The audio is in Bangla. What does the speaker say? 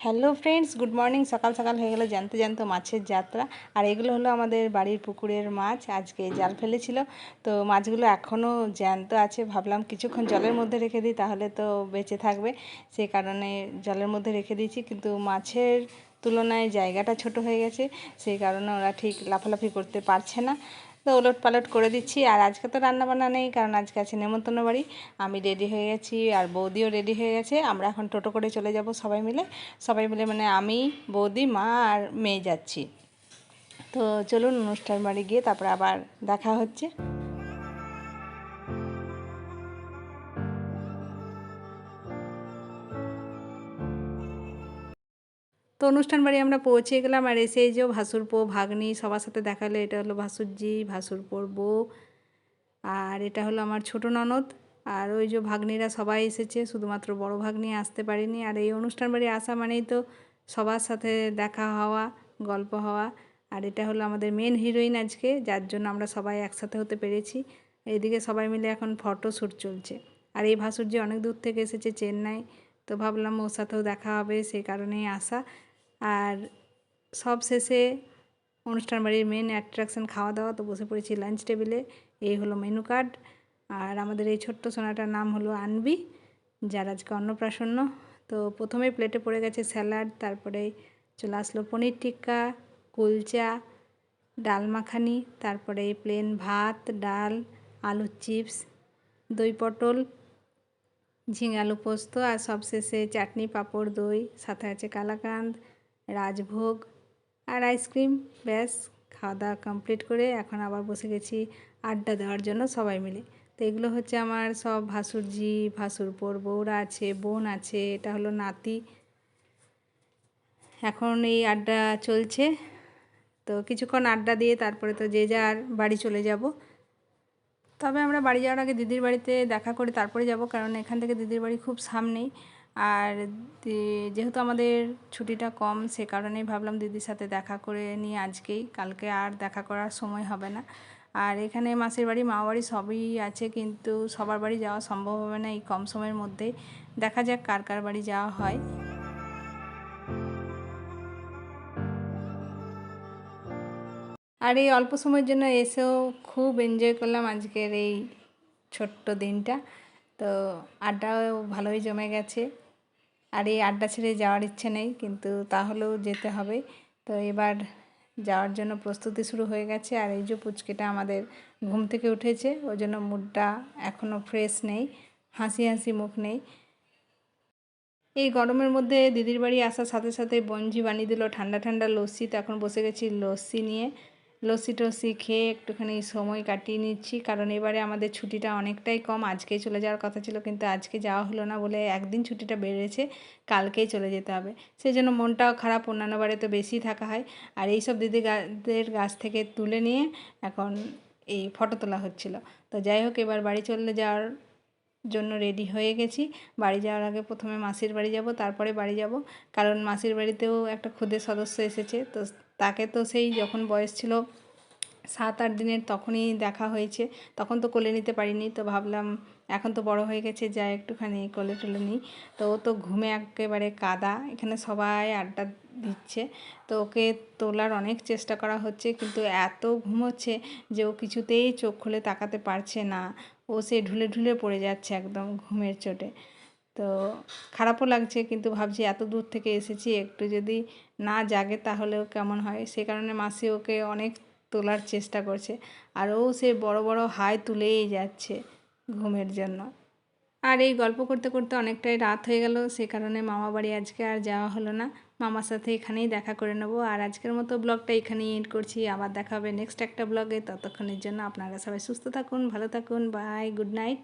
হ্যালো ফ্রেন্ডস গুড মর্নিং সকাল সকাল হয়ে গেলো জানতে জানতো মাছের যাত্রা। আর এগুলো হলো আমাদের বাড়ির পুকুরের মাছ। আজকে জাল ফেলেছিল। তো মাছগুলো এখনও জ্যান্ত আছে। ভাবলাম কিছুক্ষণ জলের মধ্যে রেখে দিই, তাহলে তো বেঁচে থাকবে। সেই কারণে জলের মধ্যে রেখে দিয়েছি। কিন্তু মাছের তুলনায় জায়গাটা ছোট হয়ে গেছে। সেই কারণে ওরা ঠিক লাফালাফি করতে পারছে না। তো ওলট পালট করে দিচ্ছি। আর আজকে তো রান্না বান্না নেই, কারণ আজকে আছে নেমন্তন্ন বাড়ি। আমি রেডি হয়ে গেছি, আর বৌদিও রেডি হয়ে গেছে। আমরা এখন টোটো করে চলে যাব সবাই মিলে। সবাই মিলে মানে আমি, বৌদি, মা আর মেয়ে যাচ্ছি। তো চলুন অনুষ্ঠান বাড়ি গিয়ে তারপর আবার দেখা হচ্ছে। তো অনুষ্ঠান বাড়ি আমরা পৌঁছে গেলাম আর এসে যে ভাসুরপো ভাগ্নি সবার সাথে দেখাল এটা হলো ভাসুরজি ভাসুরপোর বউ। আর এটা হলো আমার ছোট ননদ। আর ওই যে ভাগ্নিরা সবাই এসেছে, শুধুমাত্র বড় ভাগ্নি আসতে পারেনি। আর এই অনুষ্ঠান বাড়ি আসা মানেই তো সবার সাথে দেখা হওয়া, গল্প হওয়া। আর এটা হলো আমাদের মেন হিরোইন আজকে, যার জন্য আমরা সবাই একসাথে হতে পেরেছি। এইদিকে সবাই মিলে এখন ফটো শ্যুট চলছে। আর এই ভাসুরজি অনেক দূর থেকে এসেছে চেন্নাই। তো ভাবলাম ওর সাথেও দেখা হবে সেই কারণেই আসা। আর সব শেষে অনুষ্ঠান বাড়ির মেন অ্যাট্রাকশন খাওয়া দাওয়া তো বসে পড়েছি লাঞ্চ টেবিলে এই হলো মেনু কার্ড আর আমাদের এই ছোট্ট সোনাটার নাম হলো আনবি, যার আজকে অন্নপ্রাশন্ন। তো প্রথমে প্লেটে পড়ে গেছে স্যালাড তারপরে চলে আসলো পনির টিক্কা, কুলচা, ডাল মাখানি, তারপরে প্লেন ভাত, ডাল, আলুর চিপস দই পটল, ঝিঙে আলু পোস্ত, আর সবশেষে চাটনি, পাঁপড়, দই, সাথে আছে কালাকান্দ রাজভোগ আর আইসক্রিম, ব্যাস খাওয়া দাওয়া কমপ্লিট করে এখন আবার বসে গেছি আড্ডা দেওয়ার জন্য সবাই মিলে। তো এগুলো হচ্ছে আমার সব ভাসুরজি, ভাসুরপোর বউরা আছে, বোন আছে, এটা হলো নাতি। এখন এই আড্ডা চলছে। তো কিছুক্ষণ আড্ডা দিয়ে তারপরে তো যে যার বাড়ি চলে যাব। তবে আমরা বাড়ি যাওয়ার আগে দিদির বাড়িতে দেখা করে তারপরে যাব, কারণ এখান থেকে দিদির বাড়ি খুব সামনেই। আর যেহেতু আমাদের ছুটিটা কম, সে কারণেই ভাবলাম দিদির সাথে দেখা করে নিই আজকেই। কালকে আর দেখা করার সময় হবে না। আর এখানে মাসির বাড়ি, মা বাড়ি সবই আছে, কিন্তু সবার বাড়ি যাওয়া সম্ভব হবে না এই কম সময়ের মধ্যেই। দেখা যাক কার কার বাড়ি যাওয়া হয়। আর এই অল্প সময়ের জন্য এসেও খুব এনজয় করলাম আজকের এই ছোট্ট দিনটা। তো আড্ডাও ভালোই জমে গেছে। আর এই আড্ডা ছেড়ে যাওয়ার ইচ্ছে নেই, কিন্তু তাহলেও যেতে হবে। তো এবার যাওয়ার জন্য প্রস্তুতি শুরু হয়ে গেছে, আর এই যে পুচকেটা আমাদের ঘুম থেকে উঠেছে ওই জন্য মুডটা এখনও ফ্রেশ নেই, হাসি হাসি মুখ নেই। এই গরমের মধ্যে দিদির বাড়ি আসার সাথে সাথে বঞ্জি বানিয়ে দিল ঠান্ডা ঠান্ডা লস্যি, তো এখন বসে গেছি লস্যি নিয়ে। লস্যি টস্যি খেয়ে একটুখানি সময় কাটিয়ে নিচ্ছি। কারণ এবারে আমাদের ছুটিটা অনেকটাই কম। আজকেই চলে যাওয়ার কথা ছিল, কিন্তু আজকে যাওয়া হলো না বলে একদিন ছুটিটা বেড়েছে, কালকেই চলে যেতে হবে। সেই জন্য মনটাও খারাপ, অন্যান্য বারে তো বেশি থাকা হয়। আর এইসব দিদিদের গাছ থেকে তুলে নিয়ে এখন এই ফটো তোলা হচ্ছিল। তো যাই হোক, এবার বাড়ি চলে যাওয়ার জন্য রেডি হয়ে গেছি। বাড়ি যাওয়ার আগে প্রথমে মাসির বাড়ি যাব, তারপরে বাড়ি যাব। কারণ মাসির বাড়িতেও একটা ক্ষুদে সদস্য এসেছে, তো তাকে তো সেই যখন বয়স ছিল সাত আট দিনের তখনই দেখা হয়েছে। তখন তো কোলে নিতে পারিনি, তো ভাবলাম এখন তো বড় হয়ে গেছে যা একটুখানি কোলে টোলে নিই। তো ও তো ঘুমে একেবারে কাদা, এখানে সবাই আড্ডা দিচ্ছে। তো ওকে তোলার অনেক চেষ্টা করা হচ্ছে, কিন্তু এত ঘুমোচ্ছে যে ও কিছুতেই চোখ খুলে তাকাতে পারছে না। ও সে ঢুলে ঢুলে পড়ে যাচ্ছে একদম ঘুমের চোটে। তো খারাপও লাগছে, কিন্তু ভাবছি এত দূর থেকে এসেছি, একটু যদি না জাগে তাহলেও কেমন হয়? সে কারণে মাসি ওকে অনেক তোলার চেষ্টা করছে, আর ও সে বড় বড় হাই তুলেই যাচ্ছে ঘুমের জন্য। আর এই গল্প করতে করতে অনেকটাই রাত হয়ে গেল, সে কারণে মামা বাড়ি আজকে আর যাওয়া হলো না। মামার সাথে এখানেই দেখা করে নেব, আর আজকের মতো ব্লগটা এখানেই এন্ড করছি। আবার দেখা হবে নেক্সট একটা ব্লগে, ততক্ষণের জন্য আপনারা সবাই সুস্থ থাকুন, ভালো থাকুন বাই গুড নাইট